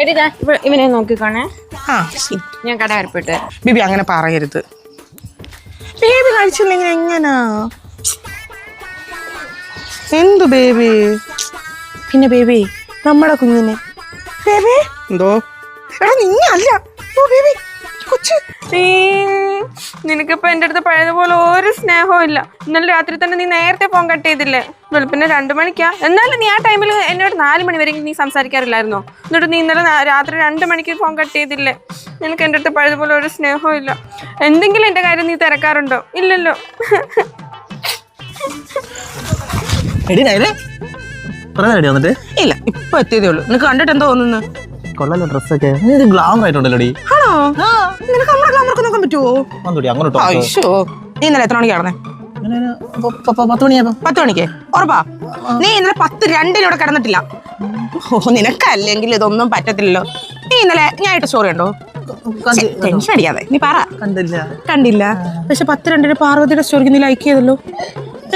ഇവനെ നോക്കിക്കോണേ. ആ ഞാൻ കട വരപ്പിട്ട് ബിബി അങ്ങനെ പറയരുത്. ബേബി കഴിച്ചില്ലെങ്കിൽ എങ്ങനാ? എന്തു ബേബി? പിന്നെ ബേബി നമ്മുടെ കുഞ്ഞിനെ. ബേബി? എന്തോ? എടാ നിന്നല്ല ഓ ബേബി. കൊച്ചു. നിനക്കിപ്പോ എന്റെ അടുത്ത് പഴയതുപോലെ ഒരു സ്നേഹവും ഇല്ല. ഇന്നലെ രാത്രി തന്നെ നീ നേരത്തെ ഫോൺ കട്ട് ചെയ്തില്ലേ? വെളുപ്പിന് രണ്ടു മണിക്കാ. എന്നാലും നീ ആ ടൈമിൽ എന്നോട് നാല് മണി വരെ നീ സംസാരിക്കാറില്ലായിരുന്നോ? എന്നിട്ട് നീ ഇന്നലെ രാത്രി രണ്ട് മണിക്ക് ഫോൺ കട്ട് ചെയ്തില്ലേ? നിനക്ക് എന്റെ അടുത്ത് പഴയതുപോലെ ഒരു സ്നേഹവും ഇല്ല. എന്തെങ്കിലും എന്റെ കാര്യം നീ തിരക്കാറുണ്ടോ? ഇല്ലല്ലോ. ഇല്ല ഇപ്പൊ എത്തിയതേ ഉള്ളൂ. നിനക്ക് കണ്ടിട്ട് എന്താ തോന്നുന്നു? കൊള്ളാലോ ഡ്രസ്സൊക്കെ. ഇത് ഗ്ലാമർ ആയിട്ടുണ്ടല്ലോ ഹലോ ആണോ നിനക്ക് നമ്മുടെ ഗ്ലാമർക്ക് നോക്കാൻ പറ്റുമോ വന്നോടി അങ്ങോട്ടോ അയ്യോ നീ ഇന്നലെ എത്ര മണിക്ക് കിടന്നേ പത്ത് മണിയാ പത്ത് മണിക്ക്? ഉറപ്പാ. നീ ഇന്നലെ പത്ത് രണ്ടിന് ഇവിടെ കിടന്നിട്ടില്ല. ഓ നിനക്കല്ലെങ്കിൽ ഇതൊന്നും പറ്റത്തില്ലല്ലോ. നീ ഇന്നലെ ഞാൻ ഇട്ട സ്റ്റോറി ഉണ്ടോ ടെൻഷൻ അടിക്കാതെ. നീ പറ. കണ്ടില്ല. കണ്ടില്ല. പക്ഷെ പത്ത് രണ്ടിന് പാർവതിയുടെ സ്റ്റോറിക്ക് നീ ലൈക്ക് ചെയ്തല്ലോ.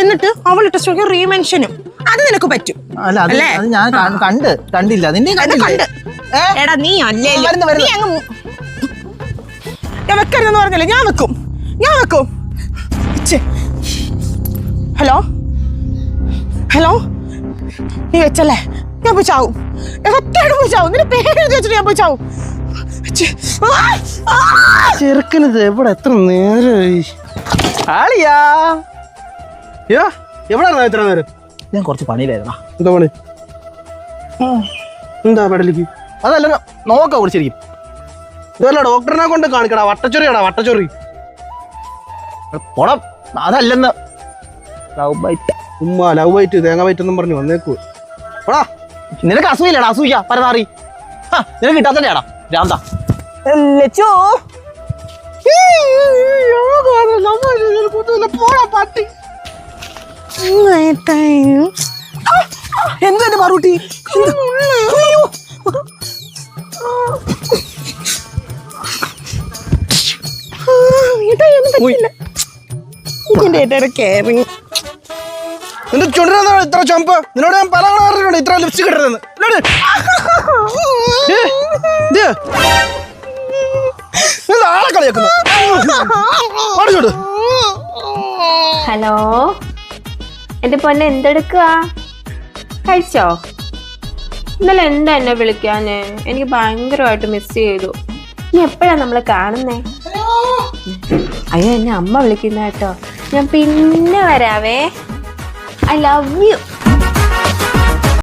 എന്നിട്ട് അവൾ ഇട്ട സ്റ്റോറിക്ക് റീമെൻഷനും അത് നിനക്ക് പറ്റും. അല്ല അല്ലേ? ഞാൻ കണ്ട് കണ്ടില്ല. നിന്നെ കണ്ട്. എടാ നീ അല്ലേ. നീ അങ്ങ് ഞാൻ വെക്കരുതെന്ന് പറഞ്ഞില്ലേ? ഞാൻ വെക്കും. ഞാൻ വെക്കും. ഹലോ? ഹലോ? നീ വെച്ചല്ലേ? ഞാൻ പോയി ചാവും. എത്രയാണ് പോയി ചാവും. നിന്റെ പേര് എഴുതി വെച്ചിട്ട് ഞാൻ പോയി ചാവും! ചെറുക്കനത് എവിടെ എത്ര നേരമായി ആളിയാ. യോ എവിടെയായിരുന്നു എത്ര നേരം? ഞാൻ കുറച്ച് പണിയിലായിരുന്നു. എന്താ പണി? എന്താ പെടലിക്ക്? അതല്ല നോക്കാം കുറിച്ചിരിക്കും ഇതല്ല ഡോക്ടറിനെ കൊണ്ട് കാണിക്കടാ വട്ടച്ചൊറിയാടാ വട്ടച്ചൊറി. പോണം അതല്ലെന്ന്. ലവ് ബൈറ്റ് ഉമ്മ ലവ് ബൈറ്റ് തേങ്ങ ബൈറ്റ് എന്നും പറഞ്ഞു വന്നേക്കൂ. പോടാ നിനക്ക് അസൂയില്ലടാ അസൂയ പരമാറി ഹാ, നിനക്ക് കിട്ടാത്തടാ രാന്ത ലച്ചു എന്താണ് മറുപടി ഇതിന്റെ ഏറ്റവും കെയറിങ് നിന്റെ ചുണ്ടിനാ ഇത്ര ചുമപ്പ് നിന്നോട് ഞാൻ പല പറഞ്ഞിട്ടുണ്ട്. ഇത്ര ലിപ്സ്റ്റിക് ഇടരുതെന്ന് ആളെ കളിയാക്കുന്നു. ഓടിച്ചോട് ഹലോ? എന്റെ പൊന്നെ എന്തെടുക്കുക കഴിച്ചോ? ഇന്നലെ എന്താ എന്നെ വിളിക്കാന്? എനിക്ക് ഭയങ്കരമായിട്ട് മിസ് ചെയ്തു. നീ എപ്പോഴാ നമ്മളെ കാണുന്നേ? അയ്യോ എന്നെ അമ്മ വിളിക്കുന്ന കേട്ടോ. ഞാൻ പിന്നെ വരാവേ. I love you